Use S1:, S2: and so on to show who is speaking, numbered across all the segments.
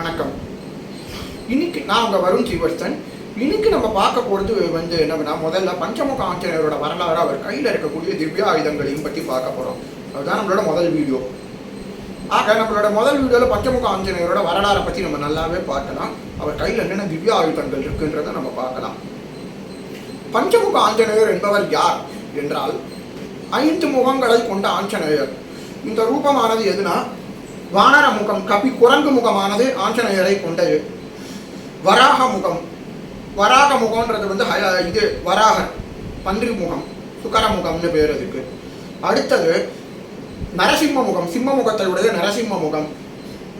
S1: வணக்கம். இன்னைக்கு நான் உங்கள் வருண் சீவர்சன் இன்னைக்கு நம்ம பார்க்க போகிறது வந்து என்னன்னா முதல்ல பஞ்சமுக ஆஞ்சநேயரோட வரலாறு அவர் கையில் இருக்கக்கூடிய திவ்ய ஆயுதங்களையும் பற்றி பார்க்க போகிறோம் அதுதான் நம்மளோட முதல் வீடியோ. ஆக நம்மளோட முதல் வீடியோவில் பஞ்சமுக ஆஞ்சநேயரோட வரலாறை பற்றி நம்ம நல்லாவே பார்க்கலாம். அவர் கையில் என்னென்ன திவ்ய ஆயுதங்கள் இருக்குன்றதை நம்ம பார்க்கலாம். பஞ்சமுக ஆஞ்சநேயர் என்பவர் யார் என்றால் ஐந்து முகங்களை கொண்ட ஆஞ்சநேயர். இந்த ரூபமானது எதுனா வானர முகம் கபி குரங்கு முகமானது ஆஞ்சநேயரை கொண்டது. வராக முகம். வராக முகம்ன்றது வந்து இது வராகர் பன்றி முகம் சுக்கர முகம்னு பேர் அதுக்கு. அடுத்தது நரசிம்ம முகம் சிம்ம முகத்தை உடைய நரசிம்ம முகம்.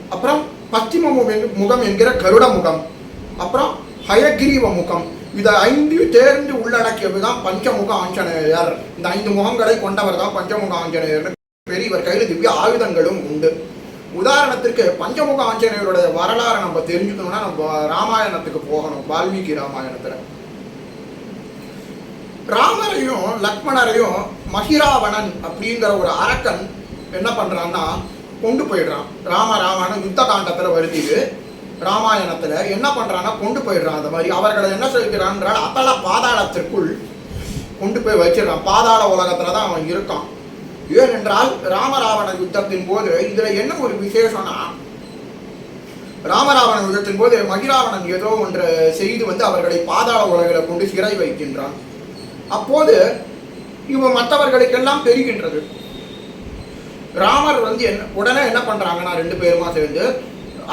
S1: அப்புறம் பச்சிம முகம் முகம் என்கிற கருட முகம். அப்புறம் ஹயகிரீவ முகம். இதை ஐந்து தேர்ந்து உள்ளடக்கியதுதான் பஞ்சமுக ஆஞ்சநேயர். இந்த ஐந்து முகங்களை கொண்டவர் தான் பஞ்சமுக ஆஞ்சநேயர் பெரியவர் கையில் திவ்ய ஆயுதங்களும் உண்டு. உதாரணத்திற்கு பஞ்சமுக ஆஞ்சநேயருடைய வரலாறை நம்ம தெரிஞ்சுக்கணும்னா நம்ம ராமாயணத்துக்கு போகணும் வால்மீகி ராமாயணத்துல. ராமரையும் லக்மணரையும் மகிராவணன் அப்படிங்கிற ஒரு அரக்கன் என்ன பண்றான்னா கொண்டு போயிடுறான். ராம ராமாயணம் யுத்த காண்டத்துல வருது ராமாயணத்தில் ராமாயணத்துல என்ன பண்றான்னா கொண்டு போயிடுறான். அந்த மாதிரி அவர்களை என்ன சொல்கிறான்றால் அத்தல பாதாளத்திற்குள் கொண்டு போய் வச்சிடறான். பாதாள உலகத்துல தான் அவன் இருக்கான். ஏனென்றால் ராமராவண யுத்தத்தின் போது இதுல என்ன ஒரு விசேஷம்னா ராமராவண யுத்தத்தின் போது மகிராவணன் ஏதோ ஒன்று செய்து வந்து அவர்களை பாதாள உலகில கொண்டு சிறை வைக்கின்றான். அப்போது இவன் மற்றவர்களுக்கெல்லாம் தெரிகின்றது. ராமர் வந்து என்ன உடனே என்ன பண்றாங்கன்னா ரெண்டு பேருமா சேர்ந்து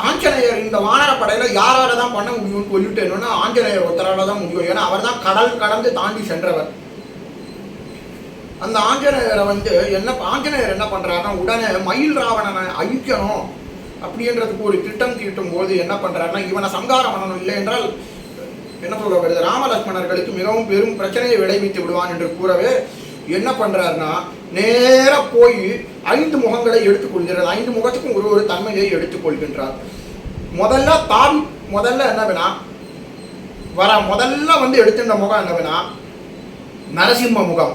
S1: ஆஞ்சநேயர் இந்த வானர படையில யாரால தான் பண்ண முடியும்னு சொல்லிட்டு என்னன்னா ஆஞ்சநேயர் ஒருத்தரால தான் முடியும். ஏன்னா அவர் தான் கடல் கடந்து தாண்டி சென்றவர். அந்த ஆஞ்சநேயரை வந்து என்ன ஆஞ்சநேயர் என்ன பண்ணுறாருன்னா உடனே மயில் ராவணனை அழிக்கணும் அப்படின்றதுக்கு ஒரு திட்டம் தீட்டும் போது என்ன பண்ணுறாருன்னா இவனை சங்காரம் பண்ணணும். இல்லை என்றால் என்ன சொல்ல வருது ராமலட்சுமணர்களுக்கு மிகவும் பெரும் பிரச்சனையை விளைவித்து விடுவான் என்று கூறவே என்ன பண்ணுறாருன்னா நேராக போய் ஐந்து முகங்களை எடுத்துக்கொள்கிறார் ஐந்து முகத்துக்கும் ஒரு ஒரு தன்மையை எடுத்துக்கொள்கின்றார் முதல்ல தாவி முதல்ல என்ன வேணா வர முதல்ல வந்து எடுத்துட்ட முகம் என்ன வேணா நரசிம்ம முகம்.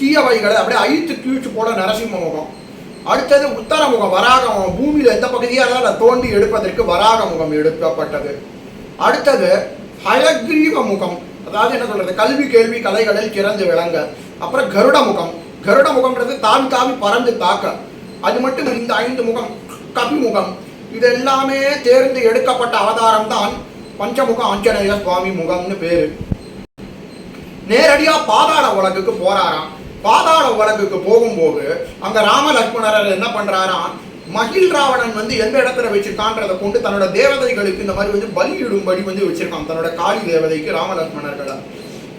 S1: தீயவைகளை அப்படியே அழித்து கீழ்ச்சி போட நரசிம்ம முகம் அடுத்தது உத்தர முகம் வராக முகம் பூமியில் எந்த பகுதியாக இருந்தாலும் அதை தோண்டி எடுப்பதற்கு வராக முகம் எடுக்கப்பட்டது. அடுத்தது ஹயக்ரீவ முகம். அதாவது என்ன சொல்றது? கல்வி கேள்வி கலைகளில் கிறந்து விளங்க. அப்புறம் கருட முகம். கருட முகம்ன்றது தாவி தாவி பறந்து தாக்க. அது மட்டும் இந்த ஐந்து முகம் கபி முகம். இது எல்லாமே தேர்ந்து எடுக்கப்பட்ட அவதாரம் தான் பஞ்சமுக ஆஞ்சநேய சுவாமி முகம்னு பேரு. நேரடியா பாதாள உலகுக்கு போறாராம். பாதாள உலகுக்கு போகும்போது அங்க ராம லக்ஷ்மணர் என்ன பண்றாராம் மகிழ் ராவணன் வந்து எந்த இடத்துல வச்சிருக்கான்றதை கொண்டு தன்னோட தேவதைகளுக்கு இந்த மாதிரி வந்து பலி இடும்படி வந்து வச்சிருக்கான். தன்னோட காளி தேவதைக்கு ராம லக்ஷ்மணர்களை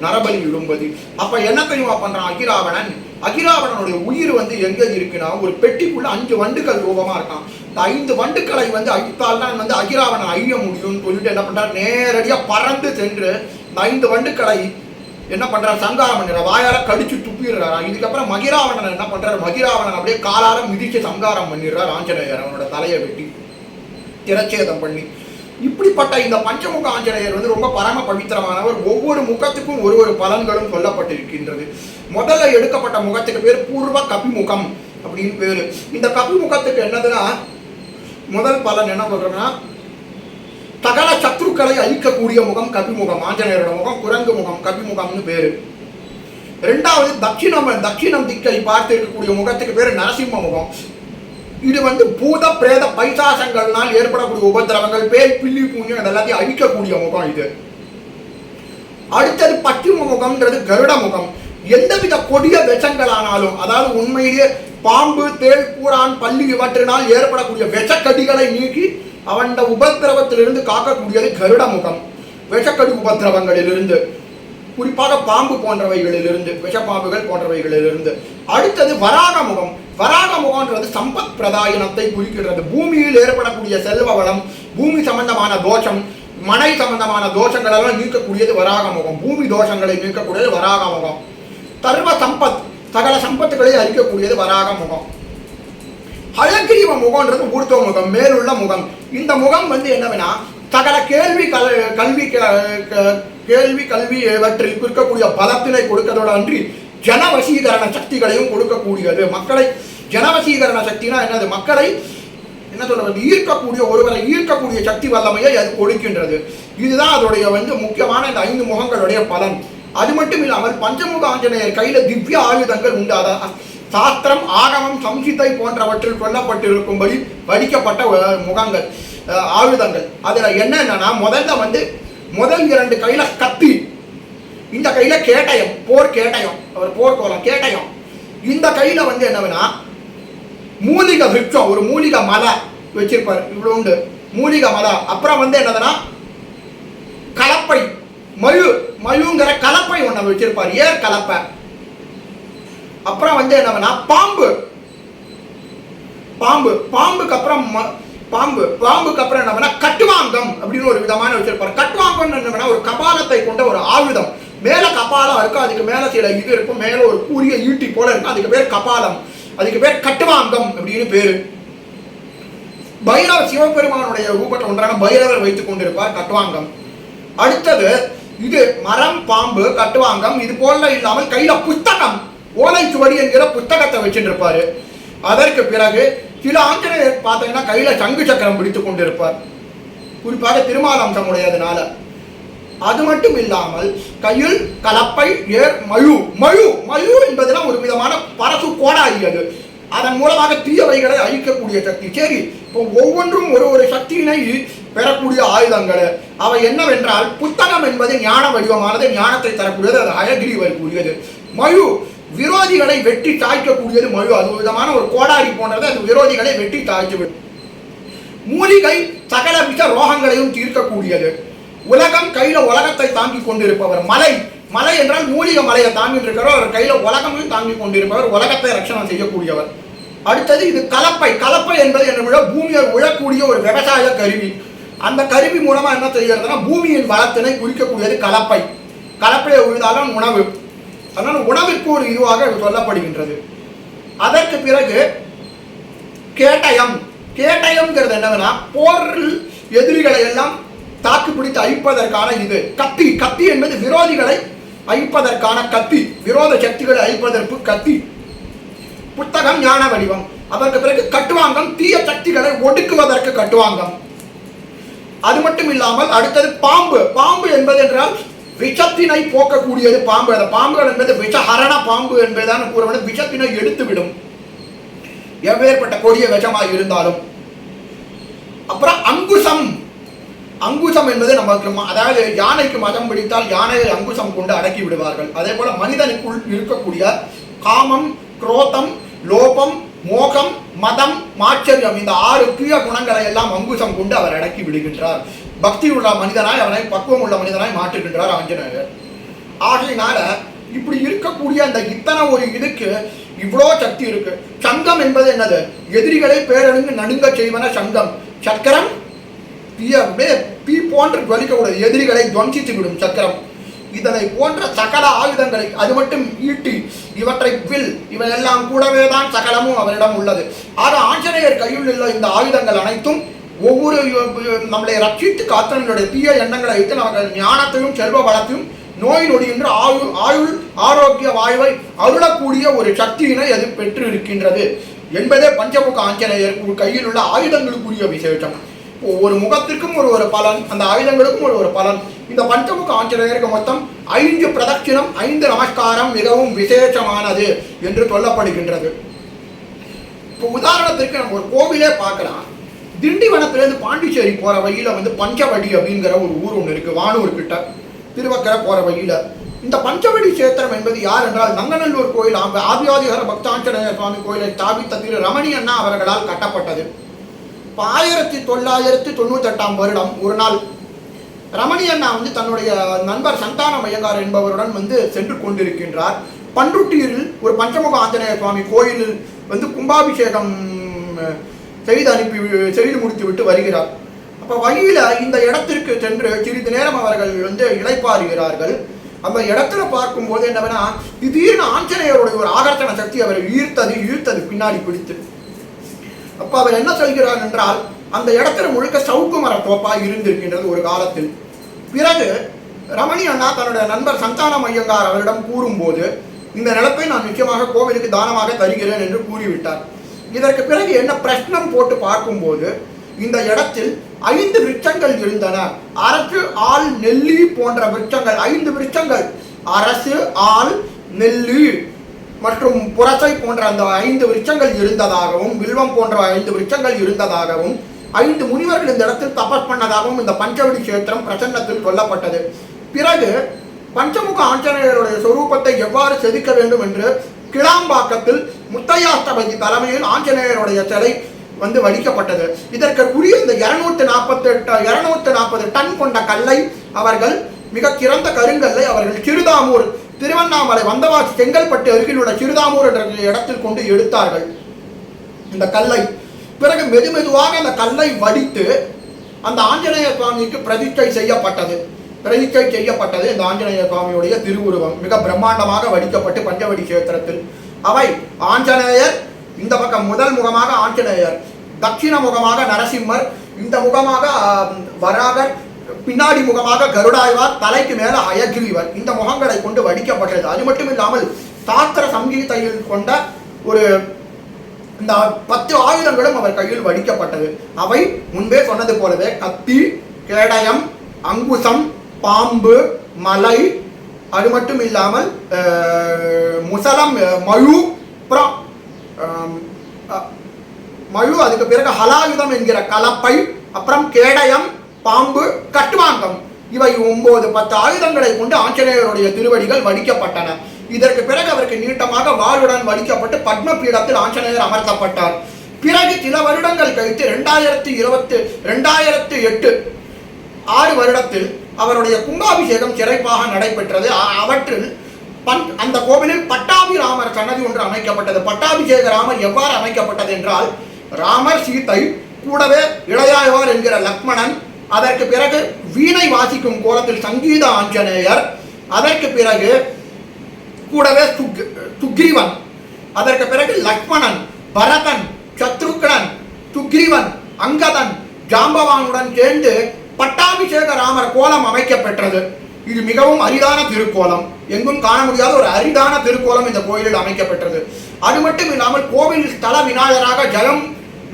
S1: நரபலி இடும்படி அப்ப என்ன தெரியுமா பண்றான் அகிராவணன்? அகிராவணனுடைய உயிர் வந்து எங்க இருக்குன்னா ஒரு பெட்டிக்குள்ள அஞ்சு வண்டுகள் ரூபமா இருக்கான். இந்த ஐந்து வண்டுக்களை வந்து அழித்தால் தான் வந்து அகிராவணன் அழிய முடியும்னு சொல்லிட்டு என்ன பண்றாரு? நேரடியா பறந்து சென்று இந்த ஐந்து வண்டுக்களை என்ன பண்றார்? சங்காரம் பண்ணுறார் வாயால் கடிச்சு துப்பிடுறாராம் இதுக்கப்புறம் மகிராவணன் என்ன பண்ணுறாரு மகிராவணன் அப்படியே காலால மிதித்து சங்காரம் பண்ணிடுறார் ஆஞ்சநேயர். அவனோட தலையை வெட்டி திரச்சேதம் பண்ணி. இப்படிப்பட்ட இந்த பஞ்சமுக ஆஞ்சநேயர் வந்து ரொம்ப பரம பவித்திரமானவர். ஒவ்வொரு முகத்துக்கும் ஒரு ஒரு பலன்களும் சொல்லப்பட்டிருக்கின்றது. முதல்ல எடுக்கப்பட்ட முகத்துக்கு பேர் பூர்வ கபிமுகம் அப்படின்னு பேர். இந்த கபிமுகத்துக்கு என்னதுன்னா முதல் பலன் என்ன சொல்கிறோம்னா சகல சத்ருக்களை அழிக்கக்கூடிய முகம் கபிமுகம் ஆஞ்சநேயரோட முகம் குரங்கு முகம் கபிமுகம்னு பேரு. ரெண்டாவது தட்சிணம் தட்சிணம் திக்கை பார்த்து இருக்கக்கூடிய முகத்துக்கு பேர் நரசிம்ம முகம். இது வந்து பூத பிரேத பைசாசங்கள்னால் ஏற்படக்கூடிய உபதிரவங்கள் பேய் பில்லி பூஞ்சம் எல்லாத்தையும் அழிக்கக்கூடிய முகம் இது. அடுத்தது பச்சிம முகம்ன்றது கருட முகம். எந்தவித கொடிய விஷங்களானாலும் அதாவது உண்மையிலேயே பாம்பு தேள் பூரான் பள்ளி இவற்றினால் ஏற்படக்கூடிய விஷக்கடிகளை நீக்கி அவன் உபதிரவத்திலிருந்து காக்கக்கூடியது கருட முகம் விஷக்கடி உபதிரவங்களிலிருந்து குறிப்பாக பாம்பு போன்றவைகளிலிருந்து விஷப்பாம்புகள் போன்றவைகளிலிருந்து. அடுத்தது வராக முகம். வராக முகம்ன்றது சம்பத் பிரதாயனத்தை குறிக்கிறது பூமியில் ஏற்படக்கூடிய செல்வ வளம் பூமி சம்பந்தமான தோஷம் மனை சம்பந்தமான தோஷங்கள் எல்லாம் நீக்கக்கூடியது வராக முகம். பூமி தோஷங்களை நீக்கக்கூடியது வராக முகம். சர்வ சம்பத் சகல சம்பத்துகளை அறிக்கக்கூடியது வராக முகம். அழகிரிவ முகம்ன்றது ஊர்த்துவ முகம் மேலுள்ள முகம். இந்த முகம் வந்து என்னவென்னா சகல கேள்வி கல் கல்வி க- கேள்வி கல்வி இவற்றில் இருக்கக்கூடிய பலத்தினை கொடுக்கிறதோட அன்றி ஜனவசீகரண சக்திகளையும் கொடுக்கக்கூடியது. மக்களை ஜனவசீகரண சக்தினா என்னது? மக்களை என்ன சொல்றது? ஈர்க்கக்கூடிய ஒருவரை ஈர்க்கக்கூடிய சக்தி வல்லமையை அது கொடுக்கின்றது. இதுதான் அதோடைய வந்து முக்கியமான இந்த ஐந்து முகங்களுடைய பலன். அது மட்டும் இல்லாமல் பஞ்சமுக ஆஞ்சநேயர் கையில திவ்ய ஆயுதங்கள் உண்டு. அதான் சாஸ்திரம் ஆகமம் சம்சித்தை போன்றவற்றில் சொல்லப்பட்டிருக்கும்படி படிக்கப்பட்ட முகங்கள் ஆயுதங்கள். அதில் என்னென்னா முதல்ல வந்து முதல் இரண்டு கையில் கத்தி. இந்த கையில் கேட்டயம் போர் கேட்டயம் அவர் போர்க்கோலம் கேட்டயம். இந்த கையில் வந்து என்னதுன்னா மூலிகை விருட்சம் ஒரு மூலிகை மலை வச்சிருப்பார் இவ்வளோ உண்டு. மூலிகை மலை. அப்புறம் வந்து என்னதுன்னா கலப்பை மழு மழுங்கிற கலப்பை ஒன்று வச்சிருப்பார் ஏர் கலப்பை. அப்புறம் வந்து என்னதுன்னா பாம்பு. பாம்பு. பாம்புக்கு அப்புறம் ம- பாம்பு. பாம்புக்கு அப்புறம் என்ன கட்டுவாங்கம் அப்படின்னு ஒரு விதமான வச்சிருப்பாரு. கட்டுவாங்கம் என்ன ஒரு கபாலத்தை கொண்ட ஒரு ஆயுதம். மேல கபாலம் இருக்கும் அதுக்கு மேல சில இது இருக்கும். மேல ஒரு கூரிய ஈட்டி போல இருக்கும் அதுக்கு பேர் கபாலம். அதுக்கு பேர் கட்டுவாங்கம் அப்படின்னு பேரு. பைரவர் சிவபெருமானுடைய ரூபத்தை ஒன்றான பைரவர் வைத்துக் கொண்டிருப்பார் கட்டுவாங்கம். அடுத்தது இது மரம் பாம்பு கட்டுவாங்கம் இது போல இல்லாமல் கையில புத்தகம். ஓலைச்சுவடி என்கிற புத்தகத்தை வச்சுட்டு அதற்கு பிறகு சில ஆஞ்சநேயர் பார்த்தீங்கன்னா கையில் சங்கு சக்கரம் பிடித்துக் கொண்டிருப்பார். குறிப்பாக திருமாலம்சமுடையதுனால. அது மட்டும் இல்லாமல் கையில் கலப்பை ஏர் மழு மழு மழு என்பதெல்லாம் ஒரு விதமான பரசு கோடாகியது அதன் மூலமாக தீயவைகளை அழிக்கக்கூடிய சக்தி. சரி இப்போ ஒவ்வொன்றும் ஒரு ஒரு சக்தியினை பெறக்கூடிய ஆயுதங்கள். அவை என்னவென்றால் புத்தகம் என்பது ஞான வடிவமானது ஞானத்தை தரக்கூடியது அது அழகிரி வரக்கூடியது மழு விரோதிகளை வெட்டி தாய்க்கக்கூடியது மழு. அது ஒரு விதமான ஒரு கோடாரி போன்றது அது விரோதிகளை வெட்டி தாய்த்து விடும். மூலிகை சகலவித ரோகங்களையும் தீர்க்கக்கூடியது. உலகம் கையில உலகத்தை தாங்கி கொண்டிருப்பவர். மலை. மலை என்றால் மூலிகை மலையை தாங்கிட்டு இருக்கிறவர் அவர் கையில உலகமும் தாங்கி கொண்டிருப்பவர். உலகத்தை ரட்சணம் செய்யக்கூடியவர். அடுத்தது இது கலப்பை. கலப்பை என்பது என்ன விட பூமியை உழக்கூடிய ஒரு விவசாய கருவி. அந்த கருவி மூலமா என்ன செய்யறதுன்னா பூமியின் வளத்தினை குறிக்கக்கூடியது கலப்பை. கலப்பையை உழுதாலும் உணவு. அதனால் உணவிற்கு ஒரு இதுவாக சொல்லப்படுகின்றது. அதற்கு பிறகு கேட்டயம். கேட்டயம்ங்கிறது என்னதுன்னா போரில் எதிரிகளை எல்லாம் தாக்கு பிடித்து அழிப்பதற்கான இது. கத்தி. கத்தி என்பது விரோதிகளை அழிப்பதற்கான கத்தி. விரோத சக்திகளை அழிப்பதற்கு கத்தி. புத்தகம் ஞான வடிவம். அதற்கு பிறகு கட்டுவாங்கம். தீய சக்திகளை ஒடுக்குவதற்கு கட்டுவாங்கம். அது மட்டும் இல்லாமல் அடுத்தது பாம்பு. பாம்பு என்பது என்றால் விஷத்தினை போக்கக்கூடியது பாம்பு. அந்த பாம்புகள் என்பது விஷஹரண பாம்பு என்பதுதான் கூறவன விஷத்தினை எடுத்து விடும் எவ்வேற்பட்ட கொடிய விஷமாக இருந்தாலும். அப்புறம் அங்குசம். அங்குசம் என்பது நமக்கு அதாவது யானைக்கு மதம் பிடித்தால் யானையை அங்குசம் கொண்டு அடக்கி விடுவார்கள். அதே போல மனிதனுக்குள் இருக்கக்கூடிய காமம் குரோத்தம் லோபம் மோகம் மதம் மாச்சரியம் இந்த ஆறு தீய குணங்களை எல்லாம் அங்குசம் கொண்டு அவர் அடக்கி விடுகின்றார். பக்தி உள்ள மனிதனாய் அவனை பக்குவம் உள்ள மனிதனாய் மாற்றுகின்றார் ஆஞ்சநேயர் ஆகையினால இப்படி இருக்கக்கூடிய அந்த இத்தனை ஒரு இதுக்கு இவ்வளோ சக்தி இருக்கு. சங்கம் என்பது என்னது? எதிரிகளை பேரழுங்கு நடுங்க செய்வன சங்கம். சக்கரம் பீ தீ போன்று ஜொலிக்கக்கூடாது. எதிரிகளை துவம்சித்து விடும் சக்கரம். இதனை போன்ற சகல ஆயுதங்களை அது மட்டும் ஈட்டி இவற்றை வில் இவையெல்லாம் கூடவே தான் சகலமும் அவரிடம் உள்ளது. ஆக ஆஞ்சநேயர் கையில் உள்ள இந்த ஆயுதங்கள் அனைத்தும் ஒவ்வொரு நம்மளை ரட்சித்து காத்து தீய எண்ணங்களை வைத்து நமக்கு ஞானத்தையும் செல்வ வளத்தையும் நோய் நொடியின்ற ஆயுள் ஆயுள் ஆரோக்கிய வாய்வை அருளக்கூடிய ஒரு சக்தியினை அது பெற்று இருக்கின்றது என்பதே பஞ்சமுக ஆஞ்சநேயர் கையில் உள்ள ஆயுதங்களுக்குரிய விசேஷம். ஒவ்வொரு முகத்திற்கும் ஒரு ஒரு பலன் அந்த ஆயுதங்களுக்கும் ஒரு ஒரு பலன். இந்த பஞ்சமுக ஆஞ்சநேயருக்கு மொத்தம் ஐந்து பிரதட்சிணம் ஐந்து நமஸ்காரம் மிகவும் விசேஷமானது என்று சொல்லப்படுகின்றது. இப்போ உதாரணத்திற்கு நம்ம ஒரு கோவிலே பார்க்கலாம். திண்டிவனத்துலேருந்து பாண்டிச்சேரி போகிற வழியில் வந்து பஞ்சவடி அப்படிங்கிற ஒரு ஊர் ஒன்று இருக்குது வானூர் கிட்ட. திருவக்கரை போகிற வழியில். இந்த பஞ்சவடி சேத்திரம் என்பது யார் என்றால் நங்கநல்லூர் கோயில் ஆ- ஆதியாதிகர பக்தாஞ்சநேய சுவாமி கோயிலை ஸ்தாபித்த திரு ரமணி அண்ணா அவர்களால் கட்டப்பட்டது. இப்போ ஆயிரத்தி தொள்ளாயிரத்தி தொண்ணூத்தெட்டாம் வருடம் ஒரு நாள் ரமணி அண்ணா வந்து தன்னுடைய நண்பர் சந்தானம் ஐயங்கார் என்பவருடன் வந்து சென்று கொண்டிருக்கின்றார். பண்ருட்டியில் ஒரு பஞ்சமுக ஆஞ்சநேய சுவாமி கோயிலில் வந்து கும்பாபிஷேகம் செய்து அனுப்பி செய்து முடித்து விட்டு வருகிறார். அப்போ வழியில இந்த இடத்திற்கு சென்று சிறிது நேரம் அவர்கள் வந்து இளைப்பாறுகிறார்கள். அந்த இடத்துல பார்க்கும்போது என்னவென்னா திடீர்னு ஆஞ்சநேயருடைய ஒரு ஆகர்ஷண சக்தி அவரை ஈர்த்தது ஈர்த்தது பின்னாடி பிடித்து. அப்ப அவர் என்ன சொல்கிறார் என்றால் அந்த இடத்துல முழுக்க சவுக்கு மர தோப்பா இருந்திருக்கின்றது ஒரு காலத்தில். பிறகு ரமணி அண்ணா தன்னுடைய நண்பர் சந்தானம் ஐயங்கார் அவரிடம் கூறும்போது இந்த நிலப்பை நான் நிச்சயமாக கோவிலுக்கு தானமாக தருகிறேன் என்று கூறிவிட்டார். இதற்கு பிறகு என்ன பிரச்சனம் போட்டு பார்க்கும்போது இந்த இடத்தில் ஐந்து விருட்சங்கள் இருந்தன. அரசு ஆள் நெல்லி போன்ற விருட்சங்கள். ஐந்து விருட்சங்கள். அரசு ஆள் நெல்லி மற்றும் புரசை போன்ற அந்த ஐந்து விருட்சங்கள் இருந்ததாகவும் வில்வம் போன்ற ஐந்து விருட்சங்கள் இருந்ததாகவும் ஐந்து முனிவர்கள் இந்த இடத்தில் தபஸ் பண்ணதாகவும் இந்த பஞ்சவடி கஷேத்திரம் பிரசன்னத்தில் சொல்லப்பட்டது. பிறகு பஞ்சமுக ஆஞ்சநேயருடைய சொரூபத்தை எவ்வாறு செதுக்க வேண்டும் என்று கிளாம்பாக்கத்தில் முத்தையாஸ்தபதி தலைமையில் ஆஞ்சநேயருடைய சிலை வந்து வடிக்கப்பட்டது. இதற்கு உரிய இந்த இருநூத்தி நாற்பத்தி எட்டு இருநூத்தி நாற்பது டன் கொண்ட கல்லை அவர்கள் மிக சிறந்த கருங்கல்லை அவர்கள் சிறுதாமூர் திருவண்ணாமலை வந்தவாசி செங்கல்பட்டு அருகில் உள்ள சிறுதாமூர் என்ற இடத்தில் கொண்டு எடுத்தார்கள். இந்த கல்லை. பிறகு மெது மெதுவாக அந்த கல்லை வடித்து அந்த ஆஞ்சநேய சுவாமிக்கு பிரதிஷ்டை செய்யப்பட்டது. பிரதிஷ்டை செய்யப்பட்டது இந்த ஆஞ்சநேய சுவாமியுடைய திருவுருவம். மிக பிரம்மாண்டமாக வடிக்கப்பட்டு பஞ்சவடி கஷேத்திரத்தில் அவை ஆஞ்சநேயர் இந்த பக்கம் முதல் முகமாக ஆஞ்சநேயர் தட்சிண முகமாக நரசிம்மர் இந்த முகமாக வராகர் பின்னாடி முகமாக கருடாய்வார் தலைக்கு மேல அயகிரிவர். இந்த முகங்களை கொண்டு வடிக்கப்பட்டது. அது மட்டும் இல்லாமல் சாஸ்திர சங்கீதையில் கொண்ட ஒரு இந்த பத்து ஆயுதங்களும் அவர் கையில் வடிக்கப்பட்டது. அவை முன்பே சொன்னது போலவே கத்தி கேடயம் அங்குசம் பாம்பு மலை அது மட்டும் இல்லாமல் முசலம் மயு மழு அப்புறம் மழு அதுக்கு பிறகு ஹலாயுதம் என்கிற கலப்பை அப்புறம் கேடயம் பாம்பு கட்டுவாங்கம் இவை ஒன்பது பத்து ஆயுதங்களை கொண்டு ஆஞ்சநேயருடைய திருவடிகள் வடிக்கப்பட்டன. இதற்கு பிறகு அவருக்கு நீட்டமாக வாளுடன் வடிக்கப்பட்டு பத்ம பீடத்தில் ஆஞ்சநேயர் அமர்த்தப்பட்டார். பிறகு சில வருடங்கள் கழித்து ரெண்டாயிரத்தி இருபத்தி ரெண்டாயிரத்தி எட்டு ஆறு வருடத்தில் அவருடைய கும்பாபிஷேகம் சிறப்பாக நடைபெற்றது. அவற்றில் பன் அந்த கோவிலில் பட்டாபி ராமர் சன்னதி ஒன்று அமைக்கப்பட்டது. பட்டாபிஷேக ராமர் எவ்வாறு அமைக்கப்பட்டது என்றால் ராமர் சீதை கூடவே இளையாழ்வார் என்கிற லக்மணன் அதற்கு பிறகு வீணை வாசிக்கும் கோலத்தில் சங்கீத ஆஞ்சநேயர் அதற்கு பிறகு கூடவே சுக் சுக்ரீவன் அதற்கு பிறகு லக்மணன் பரதன் சத்ருக்னன் சுக்ரீவன் அங்கதன் ஜாம்பவானுடன் சேர்ந்து பட்டாபிஷேக ராமர் கோலம் அமைக்கப்பெற்றது. இது மிகவும் அரிதான திருக்கோலம். எங்கும் காண முடியாத ஒரு அரிதான திருக்கோலம் இந்த கோயிலில் அமைக்கப்பெற்றது. அது மட்டும் இல்லாமல் கோவில் ஸ்தல விநாயகராக ஜலம்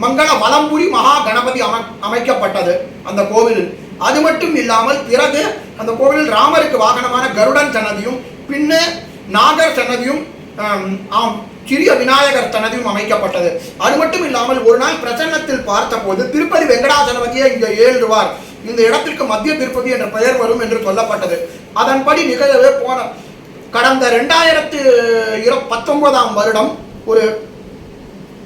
S1: மங்கள வலம்புரி மகா கணபதி அமை அமைக்கப்பட்டது அந்த கோவிலில். அது மட்டும் இல்லாமல் பிறகு அந்த கோவிலில் ராமருக்கு வாகனமான கருடன் சன்னதியும் பின்னே நாகர் சன்னதியும் ஆம், ஆம் சிறிய விநாயகர் சன்னதியும் அமைக்கப்பட்டது. அது மட்டும் இல்லாமல் ஒரு நாள் பிரசன்னத்தில் பார்த்தபோது திருப்பதி வெங்கடாசலபதியே இங்கே ஏழுவார் இந்த இடத்திற்கு மத்திய திருப்பதி என்ற பெயர் வரும் என்று சொல்லப்பட்டது. அதன்படி நிகழவே போன கடந்த ரெண்டாயிரத்து இர பத்தொன்பதாம் வருடம் ஒரு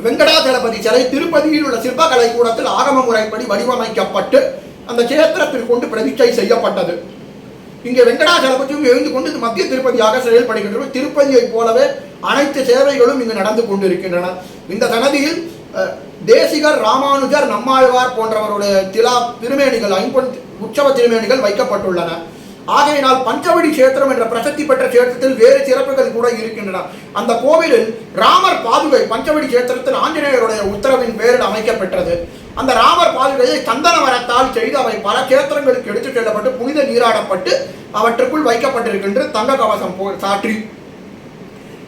S1: வெங்கடாதளபதி சிலை திருப்பதியில் உள்ள சிற்பக்கலை கூடத்தில் ஆகம முறைப்படி வடிவமைக்கப்பட்டு அந்த கேத்திரத்தில் கொண்டு பிரதிஷ்டை செய்யப்பட்டது. இங்கே வெங்கடாசலபதியும் எழுந்து கொண்டு இந்த மத்திய திருப்பதியாக செயல்படுகின்றன திருப்பதியைப் போலவே அனைத்து சேவைகளும் இங்கு நடந்து கொண்டிருக்கின்றன. இந்த சனதியில் தேசிகர் ராமானுஜர் நம்மாழ்வார் போன்றவருடைய திலா திருமேனிகள் ஐம்பொன் உற்சவ திருமேனிகள் வைக்கப்பட்டுள்ளன. ஆகையினால் பஞ்சவடி கஷேத்திரம் என்ற பிரசித்தி பெற்ற கஷேத்திரத்தில் வேறு சிறப்புகள் கூட இருக்கின்றன. அந்த கோவிலில் ராமர் பாதுகை பஞ்சவடி கஷேத்திரத்தில் ஆஞ்சநேயருடைய உத்தரவின் பேரில் அமைக்கப்பெற்றது. அந்த ராமர் பாதுகையை சந்தன மரத்தால் செய்து அவை பல கஷேத்திரங்களுக்கு எடுத்துச் செல்லப்பட்டு புனித நீராடப்பட்டு அவற்றுக்குள் வைக்கப்பட்டிருக்கின்ற தங்க கவசம் போ சாற்றி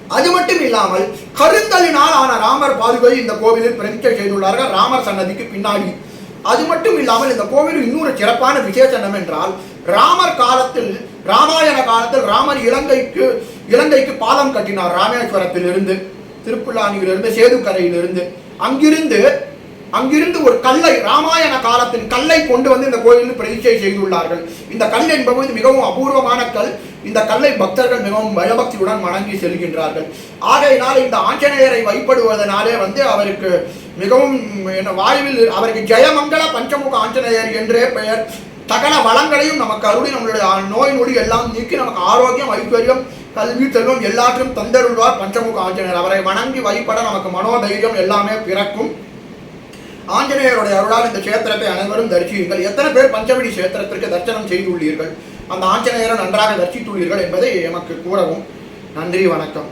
S1: அது மட்டும் இல்லாமல் கருங்கல்லினால் ஆன ராமர் பாதுகை இந்த கோவிலில் பிரதிஷ்டை செய்துள்ளார்கள். ராமர் சன்னதிக்கு பின்னாடி. அது மட்டும் இல்லாமல் இந்த கோவில் இன்னொரு சிறப்பான விசேஷம் என்னவென்றால் ராமர் காலத்தில் ராமாயண காலத்தில் ராமர் இலங்கைக்கு இலங்கைக்கு பாலம் கட்டினார். ராமேஸ்வரத்தில் இருந்து திருப்புல்லானியிலிருந்து சேதுக்கரையிலிருந்து. அங்கிருந்து அங்கிருந்து ஒரு கல்லை ராமாயண காலத்தின் கல்லை கொண்டு வந்து இந்த கோயிலில் பிரதிஷ்டை செய்துள்ளார்கள். இந்த கல் என்பது மிகவும் அபூர்வமான கல். இந்த கல்லை பக்தர்கள் மிகவும் பயபக்தியுடன் வணங்கி செல்கின்றார்கள். ஆகையினால் இந்த ஆஞ்சநேயரை வழிபடுவதனாலே வந்து அவருக்கு மிகவும் என்ன வாழ்வில் அவருக்கு ஜெயமங்கல பஞ்சமுக ஆஞ்சநேயர் என்றே பெயர். சகல வளங்களையும் நமக்கு அருளி நம்மளுடைய நோய் நொடி எல்லாம் நீக்கி நமக்கு ஆரோக்கியம் ஐஸ்வர்யம் கல்வி செல்வம் எல்லாற்றையும் தந்தருள்வார் பஞ்சமுக ஆஞ்சநேயர். அவரை வணங்கி வழிபட நமக்கு மனோதைரியம் எல்லாமே பிறக்கும். ஆஞ்சநேயருடைய அருளால் இந்த கஷேத்திரத்தை அனைவரும் தரிசியுங்கள். எத்தனை பேர் பஞ்சவடி கஷேத்திரத்திற்கு தரிசனம் செய்துள்ளீர்கள்? அந்த ஆஞ்சநேயரை நன்றாக தரிசித்துள்ளீர்கள் என்பதை எமக்கு கூறவும். நன்றி வணக்கம்.